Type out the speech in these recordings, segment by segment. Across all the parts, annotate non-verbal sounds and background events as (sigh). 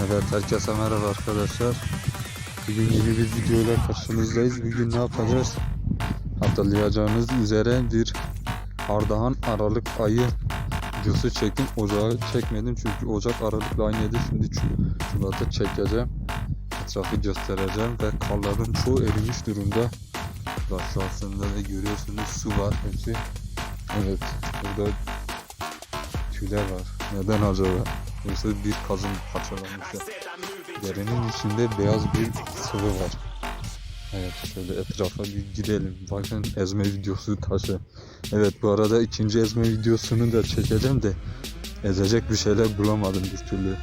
Evet herkese merhaba arkadaşlar. Bugün yeni bir videoyla karşınızdayız. Bugün ne yapacağız? Hatırlayacağınız üzere bir Ardahan Aralık ayı videosu çektim. Ocağı çekmedim çünkü Ocak Aralık'la aynıydı. Şimdi Şu- Şubat'ı çekeceğim. Etrafı göstereceğim ve karların çoğu erimiş durumda. Bak şu aslında da görüyorsunuz su var hepsi. Evet burada tüyler var. Neden acaba? Yoksa bir kazın parçalanmış. ya. Derenin içinde beyaz bir sıvı var. Evet şöyle etrafa bir gidelim. Bakın ezme videosu taşı. Evet bu arada ikinci ezme videosunu da çekeceğim de ezecek bir şeyler bulamadım bir türlü.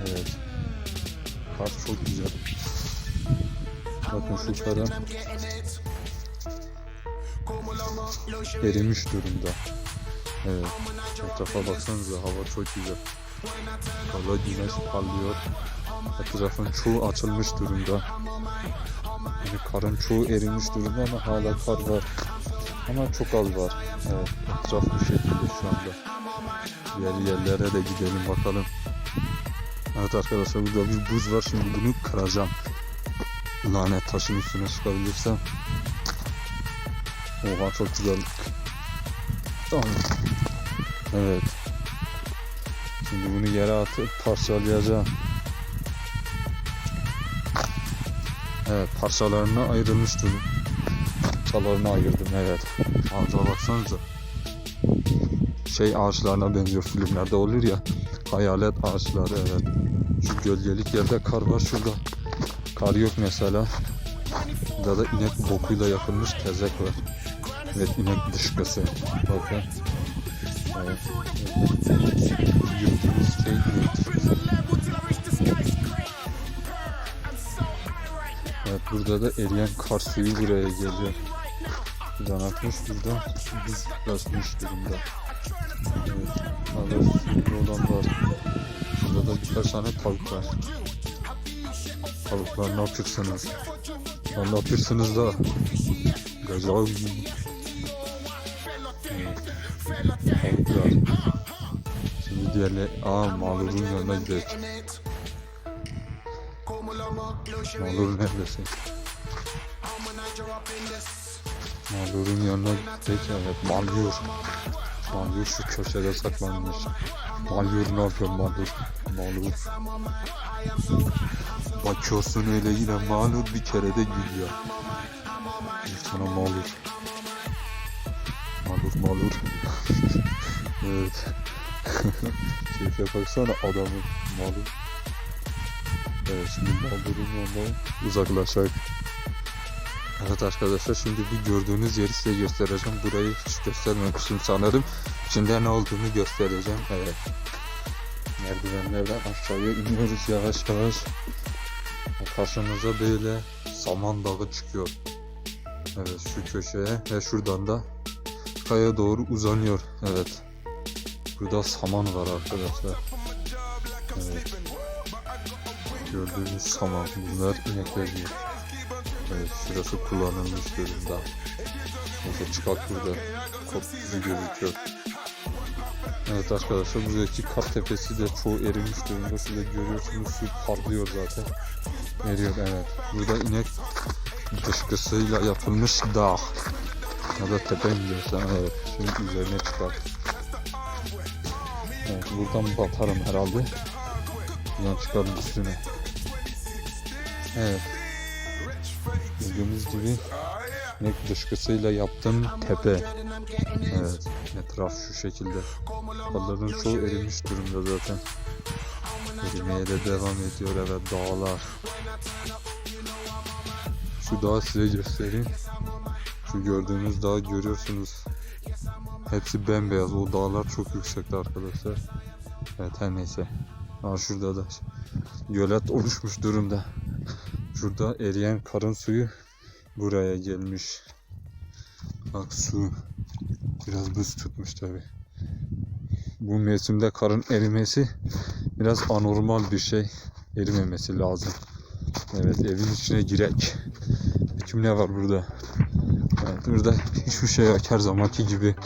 Evet. Kar çok güzel. Bakın şu kara erimiş durumda. Evet. Etrafa baksanıza hava çok güzel. Kala güneş parlıyor. Etrafın çoğu açılmış durumda. Yani karın çoğu erimiş durumda ama hala kar var. Ama çok az var. Evet, etraf bu şekilde şu anda. Diğer yerlere de gidelim bakalım. Evet arkadaşlar burada bir buz var. Şimdi bunu kıracağım. Lanet taşın üstüne çıkabilirsem. Oha çok güzel. Tamam. Evet. Şimdi bunu yere atıp parçalayacağım. Evet parçalarına ayrılmış durum. Parçalarına ayırdım evet. Ağaca baksanıza. Şey ağaçlarına benziyor filmlerde olur ya. Hayalet ağaçları evet. Şu gölgelik yerde kar var şurada. Kar yok mesela. Burada da inek bokuyla yapılmış tezek var. Evet inek dışkısı. Bakın. Evet. Burada da eriyen kar suyu buraya geliyor. Buradan akmış buradan buzlaşmış durumda. Evet. Hala suyun olan var. Burada da birkaç tane tavuk var. Tavuklar ne yapıyorsunuz? Ne yapıyorsunuz da? Gazav. Tavuklar. Şimdi diğerleri... Aa mağlubun yanına gidelim. Mağlur neredesin? Mağlurun yanına gittik evet Mağlur Mağlur şu köşede saklanmış. Mağlur ne yapıyor Mağlur Mağlur Bakıyorsun öyle yine Mağlur bir kere de gülüyor. Sana Mağlur Mağlur Mağlur Evet (laughs) Keyfe baksana adamın Mağlur Evet şimdi Mağlur'un yanına uzaklaşak Evet arkadaşlar şimdi bir gördüğünüz yeri size göstereceğim. Burayı hiç göstermemiştim sanırım. İçinde ne olduğunu göstereceğim. Evet. Merdivenlerden aşağıya iniyoruz yavaş yavaş. Karşımıza böyle saman dağı çıkıyor. Evet şu köşeye ve şuradan da kaya doğru uzanıyor. Evet. Burada saman var arkadaşlar. Evet. Gördüğünüz saman. Bunlar inekler diyor. Evet, şurası kullanılmış durumda. Neyse çıkart burada. Kop gibi gözüküyor. Evet arkadaşlar buradaki kar tepesi de çoğu erimiş durumda. Şurada görüyorsunuz su parlıyor zaten. Eriyor evet. Burada inek dışkısıyla yapılmış dağ. Ya da tepe mi evet. Şimdi üzerine çıkar. Evet buradan batarım herhalde. Buradan çıkarım üstüne. Evet. Gördüğünüz gibi inek dışkısıyla yaptığım tepe. Evet, etraf şu şekilde. Karların çoğu erimiş durumda zaten. Erimeye de devam ediyor evet dağlar. Şu dağı size göstereyim. Şu gördüğünüz dağı görüyorsunuz. Hepsi bembeyaz. O dağlar çok yüksekte arkadaşlar. Evet her neyse. Ha şurada da gölet oluşmuş durumda. Şurada eriyen karın suyu buraya gelmiş. Bak su biraz buz tutmuş tabi. Bu mevsimde karın erimesi biraz anormal bir şey. Erimemesi lazım. Evet evin içine girek. Kim ne var burada? Evet burada hiçbir şey yok her zamanki gibi.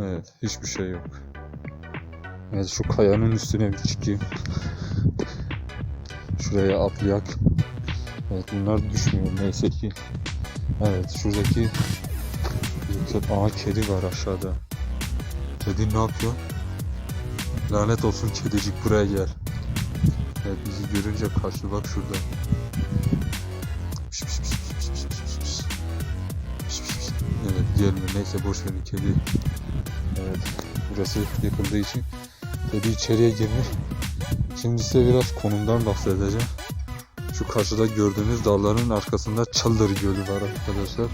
Evet hiçbir şey yok. Evet şu kayanın üstüne bir çıkayım. şuraya atlayak. Evet bunlar düşmüyor neyse ki. Evet şuradaki yüksek Aa kedi var aşağıda. Kedi ne yapıyor? Lanet olsun kedicik buraya gel. Evet bizi görünce kaçtı bak şurada. Piş, piş, Evet gelmiyor neyse boş verin kedi. Evet burası yıkıldığı için kedi içeriye girmiş. Şimdi size biraz konumdan bahsedeceğim. Şu karşıda gördüğünüz dağların arkasında Çıldır Gölü var arkadaşlar.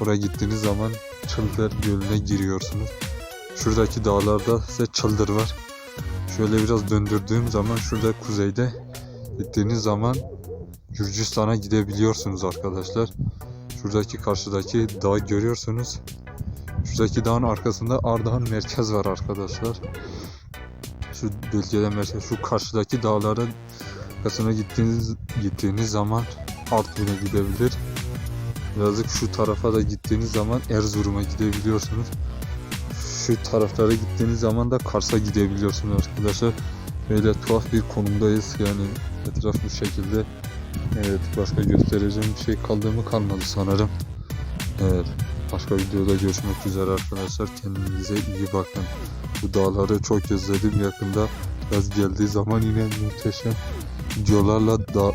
Oraya gittiğiniz zaman Çıldır Gölü'ne giriyorsunuz. Şuradaki dağlarda ise Çıldır var. Şöyle biraz döndürdüğüm zaman şurada kuzeyde gittiğiniz zaman Gürcistan'a gidebiliyorsunuz arkadaşlar. Şuradaki karşıdaki dağı görüyorsunuz. Şuradaki dağın arkasında Ardahan merkez var arkadaşlar. Şu bölgede merkez, şu karşıdaki dağların arkasına gittiğiniz gittiğiniz zaman Artvin'e gidebilir. Birazcık şu tarafa da gittiğiniz zaman Erzurum'a gidebiliyorsunuz. Şu taraflara gittiğiniz zaman da Kars'a gidebiliyorsunuz arkadaşlar. Böyle tuhaf bir konumdayız yani etraf bu şekilde. Evet başka göstereceğim bir şey kaldı mı kalmadı sanırım. Evet başka videoda görüşmek üzere arkadaşlar. Kendinize iyi bakın. Bu dağları çok özledim yakında. Yaz geldiği zaman yine muhteşem videolarla da